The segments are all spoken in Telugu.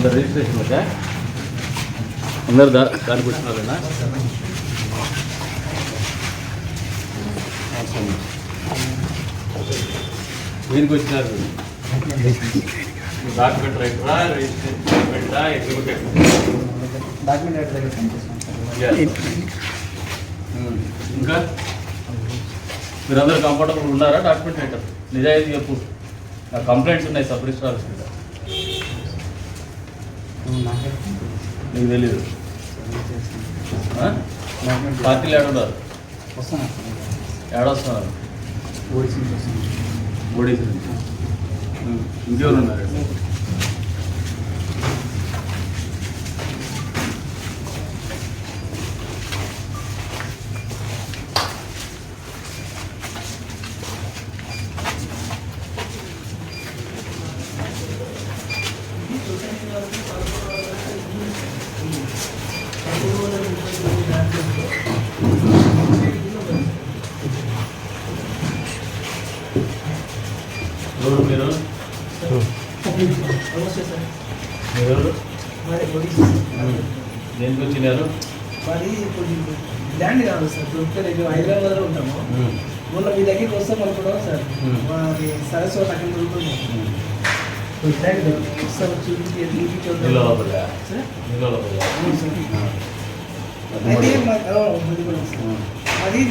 అందరు రిజిస్ట్రేషన్ వచ్చా అందరు దా దానికి వచ్చినారేనా దీనికి వచ్చినారు? డాక్యుమెంట్ రైటరా రిజిస్ట్రేషన్ రైటరా ఎగ్జిక్యూటివ్ డాక్యుమెంట్ రైటర్ దగ్గర పనిచేస్తాం ఇంకా? మీరందరూ కంఫర్టబుల్ ఉన్నారా డాక్యుమెంట్ రైటర్ నిజాయితీ చెప్పు. నాకు కంప్లైంట్స్ ఉన్నాయి సబ్ రిజిస్టర్ ఆఫీస్ మీద. నీకు తెలీదు? పార్టీలు ఏడున్నారు ఏడొస్తున్నారు? ఓడిసి నుంచి. ఇంకెవరు ఉన్నారు ఎవరు మీరు? ఎవరు? దేనికి వచ్చినారు? మరి ఇప్పుడు ల్యాండ్ కావాలి సార్ దొరికితే దగ్గర హైదరాబాద్లో ఉంటాము. మొన్న మీ దగ్గరికి వస్తాం అనుకున్నాం సార్. మరి సరస్వతి అక్కడ దొరుకుతుంది అది సార్.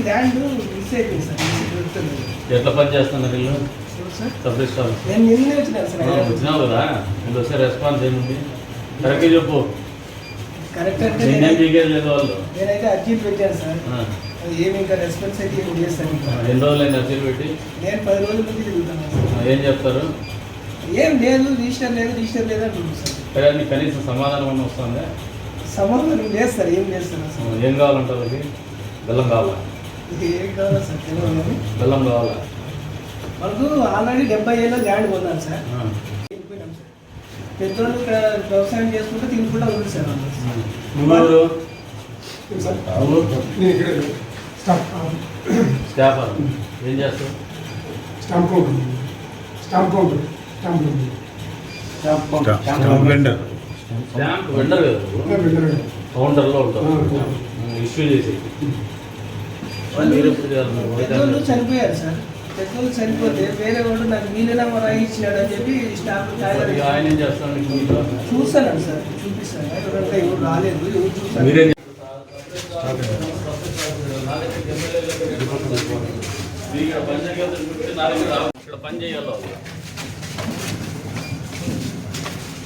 ల్యాండ్ మిస్ అయిపోయింది ఎట్లా పని చేస్తున్నారు వీళ్ళు? సార్ నేను నిన్నే వచ్చినాను సార్. వచ్చినావు కదా? నేను వస్తే రెస్పాన్స్ ఏముంది? కరెక్ట్గా చెప్పు. కరెక్ట్ అంటే లేదు వాళ్ళు. నేనైతే పెట్టాను సార్. ఏమి ఇంకా రెస్పాన్స్ అయితే ఏమి చేస్తాను ఎన్ని రోజులు అయింది అర్జీలు పెట్టి? నేను పది రోజుల నుంచి తిరుగుతాను ఏం చెప్తారు? ఏం లేదు రిజిస్టర్ లేదు రిజిస్టర్ లేదు అంటుంది సార్. నీకు కనీసం సమాధానం అన్న వస్తుందా? సమాధానం లేదు సార్ ఏం చేస్తారు ఆ, సార్ ఏం కావాలంటే వాళ్ళకి బెల్లం కావాలా? ఏం కావాలి సార్ తెలియదు బెల్లం కావాలా? మనకు ఆల్రెడీ డెబ్బై ఏళ్ళ ల్యాండ్ కొన్నాను సార్. సార్. పెద్దోళ్ళు ఇక్కడ వ్యవసాయం చేసుకుంటే తినకుండా ఉంది సార్ సార్? స్టాంప్ స్టాఫ్ ఏం చేస్తావు stamp counter. Stamp counter. Vendor stamp vendor కదా కౌంటర్లో ఉంటారు ఇష్యూ చేసి మీరు పెద్దోళ్ళు చనిపోయారు సార్ పెద్దోళ్ళు చనిపోతే వేరే వాడు నాకు వీలునామా రాయించినాడు అని చెప్పి స్టాఫ్ ఆయన చేస్తాను చూస్తాను సార్ చూపిస్తాను ఎవరు రాలేదు ఎవరు చూస్తాను ఇక్కడ పని చేయాలి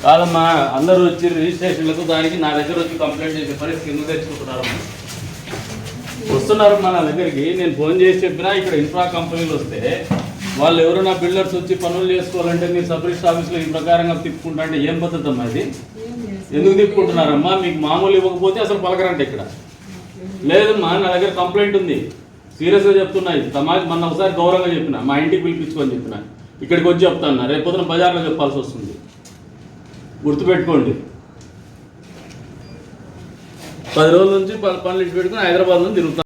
కాదమ్మా అందరూ వచ్చి రిజిస్ట్రేషన్లకు దానికి నా దగ్గర వచ్చి కంప్లైంట్ చేసే పరిస్థితి ఎందుకు తెచ్చుకుంటున్నారమ్మా వస్తున్నారమ్మా నా దగ్గరికి. నేను ఫోన్ చేసి చెప్పినా ఇక్కడ ఇన్ఫ్రా కంపెనీలు వస్తే వాళ్ళు ఎవరైనా బిల్డర్స్ వచ్చి పనులు చేసుకోవాలంటే మీరు సబ్ రిజిస్టర్ ఆఫీస్లో ఈ ప్రకారంగా తిప్పుకుంటా అంటే ఏం పద్ధతి అమ్మా ఇది? ఎందుకు తిప్పుకుంటున్నారమ్మా? మీకు మామూలు ఇవ్వకపోతే అసలు పలకరంట ఇక్కడ. లేదమ్మా నా దగ్గర కంప్లైంట్ ఉంది. సీరియస్గా చెప్తున్నా ఇది. సమాజ్ మొన్న ఒకసారి గౌరవంగా చెప్పిన. మా ఇంటికి పిలిపించుకొని చెప్పిన. ఇక్కడికి వచ్చి చెప్తాను రేపు పొద్దున బజార్లో చెప్పాల్సి వస్తుంది. గుర్తుపెట్టుకోండి. పది రోజుల నుంచి ప- పనులు ఇచ్చి పెట్టుకుని హైదరాబాద్ నుంచి తిరుగుతాను